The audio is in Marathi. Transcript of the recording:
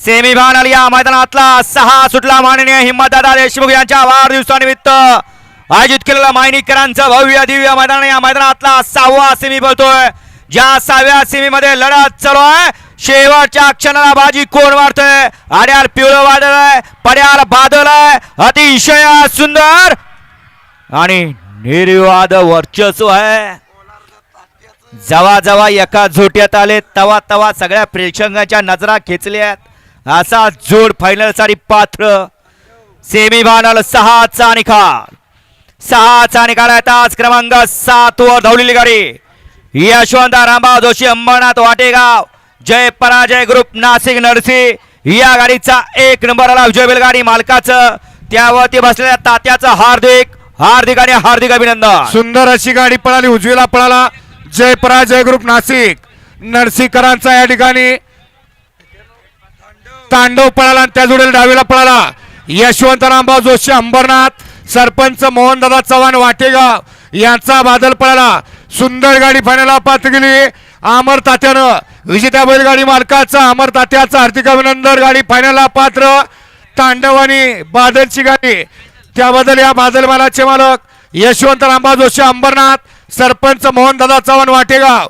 सेमी फायनल या मैदानातला सहा सुटला माननीय हिंमतदादा देशमुख यांच्या वाढदिवसानिमित्त आयोजित केलेला मायनीकरांचं भव्य दिव्य मैदान या मैदानातला सहावा सेमी बोलतोय ज्या सहाव्या सेमी मध्ये लढत चालू आहे. शेवटच्या क्षणाला बाजी कोण मारतोय? आड्याल पिवळं वादळ आहे. पड्याल बादल आहे. अतिशय सुंदर आणि निर्वाद वर्चस्व आहे. जवा जवा एका झोट्यात आले. तवा तवा सगळ्या प्रेक्षकांच्या नजरा खेचल्यात असा जोड फायनलसाठी पात्र. सेमी फायनल सहाचा निकाल. सहाचा निकाल आहे तास क्रमांक सात वर धावलेली गाडी. यशवंत रामा जोशी अंबरनाथ वाटेगाव. जय पराजय ग्रुप नाशिक नरसी. या गाडीचा एक नंबर आला विजय गाडी मालकाचं. त्यावरती बसलेल्या तात्याचं हार्दिक हार्दिक आणि हार्दिक अभिनंदन. सुंदर अशी गाडी पळाली उजवीला पळाला. जय पराजय ग्रुप नाशिक. नरसीकरांचा या ठिकाणी तांडव पळाला आणि त्या जोडीला डावीला पळाला. यशवंत रामभाऊ जोशी अंबरनाथ सरपंच मोहनदादा चव्हाण वाटेगाव यांचा बादल पळाला. सुंदर गाडी फायनला पात गेली. अमर तात्यानं विजेत्या बैलगाडी मालकाचा अमर तात्याचा हार्दिक अभिनंदन. गाडी फायनलला पात्र तांडव आणि बादलची गाडी. त्याबद्दल या बादल मालाचे मालक यशवंत रामबा जोशी अंबरनाथ सरपंच मोहनदादा चव्हाण वाटेगाव.